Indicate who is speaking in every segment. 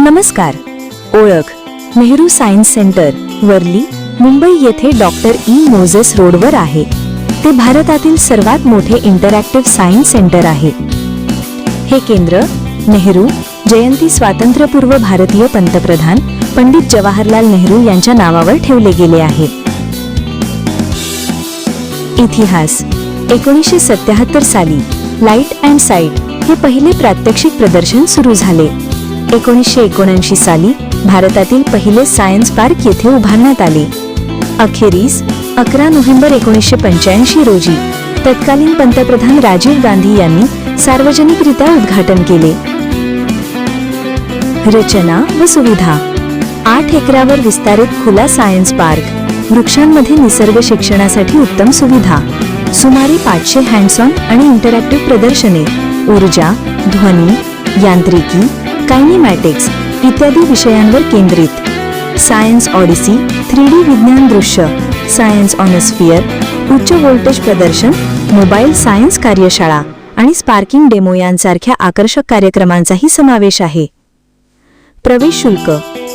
Speaker 1: नमस्कार. ओळख Nehru science centre Worli Mumbai येथे डॉक्टर ई मोझेस रोडवर आहे. ते भारतातील सर्वात मोठे इंटरॅक्टिव्ह सायन्स सेंटर आहे. हे केंद्र नेहरू जयंती स्वातंत्र्यपूर्व भारतीय पंतप्रधान पंडित जवाहरलाल नेहरू यांच्या नावावर ठेवले गेले आहे. इतिहास एकोणीसशे सत्याहत्तर साली लाइट अँड साईट हे पहिले प्रात्यक्षिक प्रदर्शन सुरू झाले. एकोणीसशे एकोणऐंशी साली भारतातील पहिले सायन्स पार्क येथे उभारण्यात आले. अखेरीस अकरा नोव्हेंबर एकोणीसशे पंच्याऐंशी रोजी तत्कालीन पंतप्रधान राजीव गांधी यांनी सार्वजनिकरित्या उद्घाटन केले. रचना व सुविधा. आठ एकरावर विस्तारित खुला सायन्स पार्क. वृक्षांमध्ये निसर्ग शिक्षणासाठी उत्तम सुविधा. सुमारे पाचशे हँडसॉन आणि इंटरॅक्टिव्ह प्रदर्शने. ऊर्जा ध्वनी यांत्रिकी कायनिमॅटिक्स इत्यादी विषयांवर केंद्रित. सायन्स ऑडिसी थ्री डी विज्ञान दृश्य सायन्स ऑन उच्च व्होल्टेज प्रदर्शन मोबाईल सायन्स कार्यशाळा आणि स्पार्किंग डेमो यांसारख्या आकर्षक कार्यक्रमांचाही समावेश आहे. प्रवेश शुल्क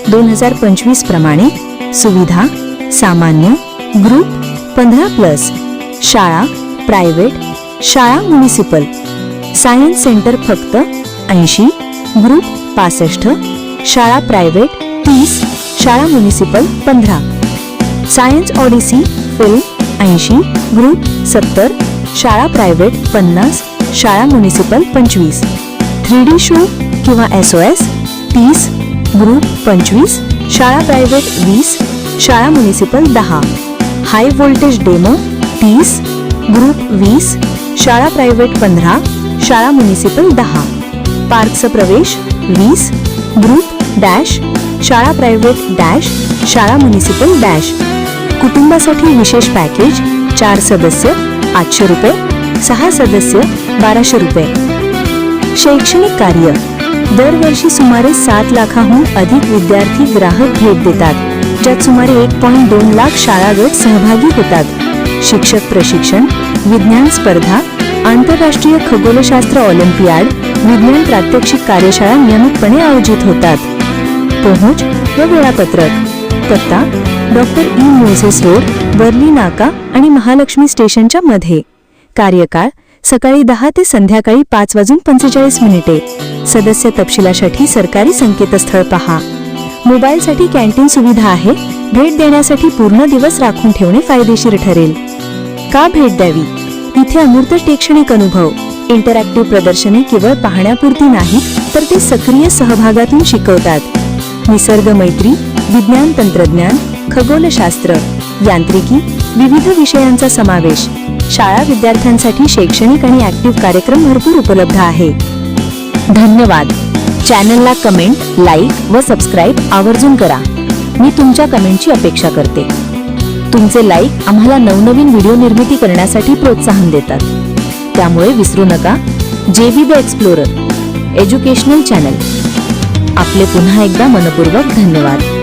Speaker 1: दोन हजार पंचवीस प्रमाणे सुविधा सामान्य ग्रुप पंधरा प्लस शाळा प्रायव्हेट शाळा म्युनिसिपल. सायन्स सेंटर फक्त ऐंशी ग्रुप पासष्ट, शाळा प्रायव्हेट, तीस, शाळा म्युनिसिपल, पंधरा. सायन्स ऑडिसी, फ़िल्म, ऐंशी ग्रुप सत्तर, शाळा प्रायव्हेट, पन्नास, शाळा म्युनिसिपल, पंचवीस. थ्री डी शो किंवा एस ओ एस तीस ग्रुप पंचवीस, शाळा प्रायव्हेट, वीस, शाळा म्युनिसिपल, दहा. हाय व्होल्टेज डेमो, तीस ग्रुप वीस, शाळा प्रायव्हेट, पंधरा, शाळा म्युनिसिपल, दहा. पार्कचा प्रवेश वीस ग्रुप डॅश शाळा प्रायव्हेट डॅश शाळा म्युनिसिपल डॅश कुटुंबासाठी विशेष पॅकेज चार सदस्य आठशे रुपये सहा सदस्य बाराशे रुपये. शैक्षणिक कार्य. दरवर्षी सुमारे सात लाखाहून अधिक विद्यार्थी ग्राहक भेट देतात ज्यात सुमारे एक पॉईंट दोन लाख शाळा गट सहभागी होतात. शिक्षक प्रशिक्षण विज्ञान स्पर्धा आंतरराष्ट्रीय खगोलशास्त्र ऑलिम्पियाड विज्ञान प्रात्यक्षिक कार्यशाळा नियमितपणे आयोजित होतात. पहुंच व वेळापत्रक. पत्ता doctor E Moses road Worli नाका आणि महालक्ष्मी स्टेशनच्या मध्ये. कार्यकाळ सकाळी दहा ते संध्याकाळी पाच वाजून पंचेचाळीस मिनिटे. सदस्य तपशिलासाठी सरकारी संकेतस्थळ पहा. मोबाईलसाठी कॅन्टीन सुविधा आहे भेट देण्यासाठी पूर्ण दिवस राखून ठेवणे फायदेशीर ठरेल. का भेट द्यावी? तिथे अमूर्त शैक्षणिक अनुभव. इंटरॅक्टिव्ह प्रदर्शने केवळ पाहण्यापुरती नाही तर ते सक्रिय सहभागातून शिकवतात. निसर्ग मैत्री विज्ञान तंत्रज्ञान खगोलशास्त्र यांत्रिकी विविध विषयांचा समावेश शाळा विद्यार्थ्यांसाठी शैक्षणिक आणि ऍक्टिव्ह कार्यक्रम भरपूर उपलब्ध आहे. धन्यवाद. चॅनलला कमेंट लाईक व सबस्क्राईब आवर्जून करा. मी तुमच्या कमेंटची अपेक्षा करते. तुमचे लाईक आम्हाला नवनवीन व्हिडिओ निर्मिती करण्यासाठी प्रोत्साहन देतात. त्यामुळे विसरू नका. J B the explorer educational channel आपले पुन्हा एकदा मनपूर्वक धन्यवाद.